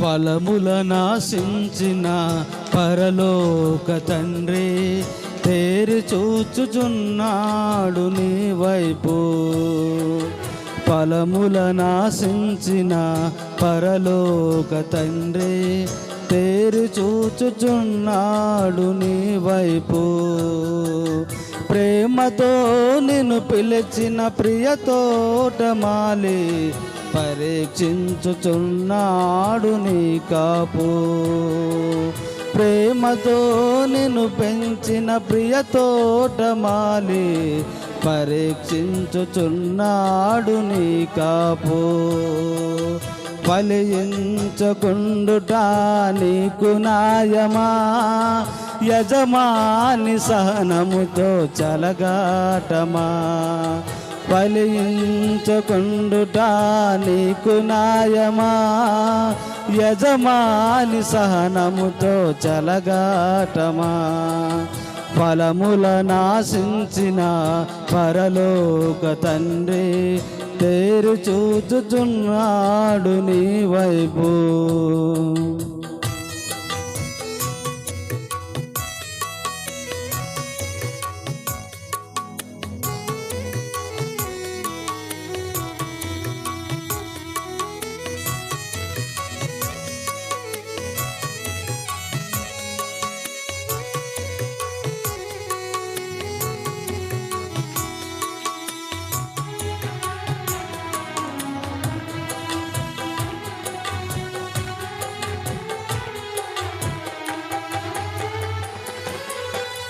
ఫలముల నాశించిన పరలోక తండ్రి తేరి చూచుచున్నాడు నీ వైపు. ఫలముల నాశించిన పరలోక తండ్రి తేరి చూచుచున్నాడు నీ వైపు. ప్రేమతో నిన్ను పిలిచిన ప్రియతోటమాలి పరీక్షించుచున్నాడు నీ కాపు. ప్రేమతో నిన్ను పెంచిన ప్రియతోటమాలి పరీక్షించుచున్నాడు నీ కాపు. ఫలించకుండుట నీకు నాయమా యజమాని సహనముతో చలగాటమా? ఫలించకుండుట నీకు నాయమా యజమాని సహనముతో చలగాటమా? ఫలముల నాశించిన పరలోక తండ్రి తేరు చూచుచున్నాడు నీ వైపు.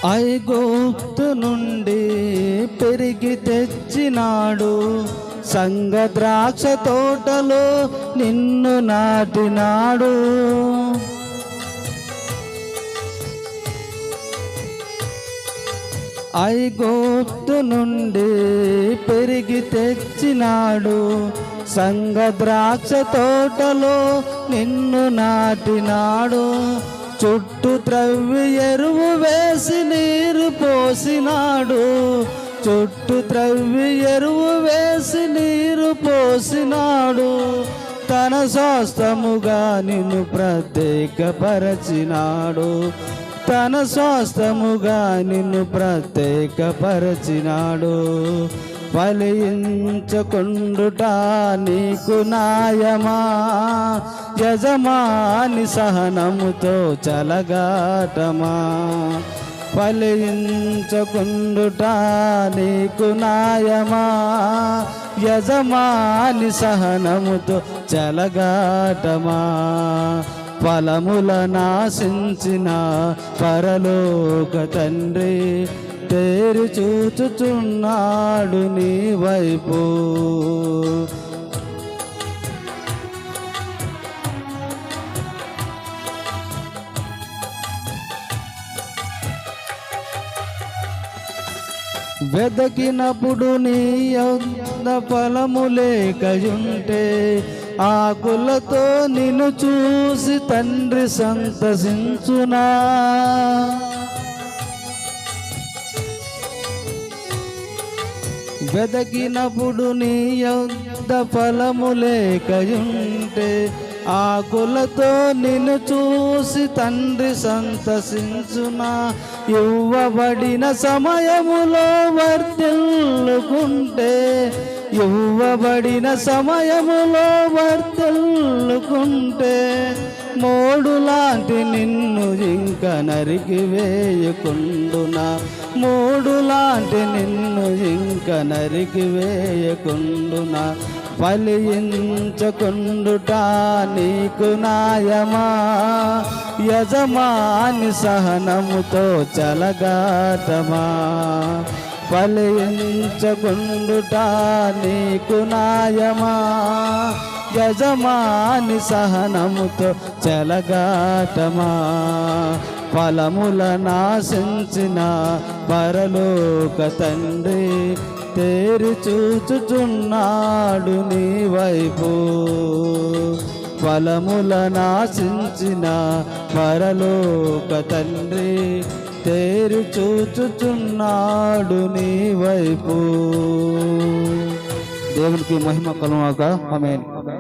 ఐగోప్తు నుండి పెరిగి తెచ్చినాడు సంగ ద్రాక్ష తోటలో నిన్ను నాటినాడు. ఐగోప్తు నుండి పెరిగి తెచ్చినాడు సంగ ద్రాక్ష తోటలో నిన్ను నాటినాడు. చుట్టూ త్రవ్వి ఎరువు వేసి నీరు పోసినాడు. చుట్టూ త్రవ్వి ఎరువు వేసి నీరు పోసినాడు. తన స్వాస్థముగా నిన్ను ప్రత్యేకపరచినాడు. తన స్వాస్థముగా నిన్ను ప్రత్యేకపరచినాడు. ఫలించకుండుట నీకు నాయమా యజమాని సహనముతో చలగాటమా? ఫలించకుండుట నీకు నాయమా యజమాని సహనముతో చలగాటమా? ఫలముల నాశించిన పరలోక తండ్రి పేరు చూచుచున్నాడు నీ వైపు. వెదకినప్పుడు నీ యొద్ద ఫలము లేకయుంటే ఆకులతో నిన్ను చూసి తండ్రి సంతసించునా. వెదకినప్పుడు నీ యొద్ద ఫలము లేకయుంటే ఆకులతో నిన్ను చూసి తండ్రి సంతసించునా. ఇవ్వబడిన సమయములో వర్తిల్లుకుంటే ఇవ్వబడిన సమయములో వర్తిల్లుకుంటే మోడు లాంటి నిన్ను ఇంక నరికి వేయకుండునా. మూడు లాంటి నిన్ను ఇంక నరికి వేయకుండునా ఫలించకుండుట నీకు నాయమా యజమాని సహనముతో చలగాటమా ఫలించకుండుట నీకు నాయమా యజమాని సహనముతో చలగాటమా ఫలముల నాశించిన పరలోక తండ్రి తేరి చూచుచున్నాడు నీ వైపు. ఫలముల నాశించిన పరలోక తండ్రి తేరు చూచుచున్నాడు నీ వైపు. దేవునికి మహిమ కలుగాక. ఆమేన్.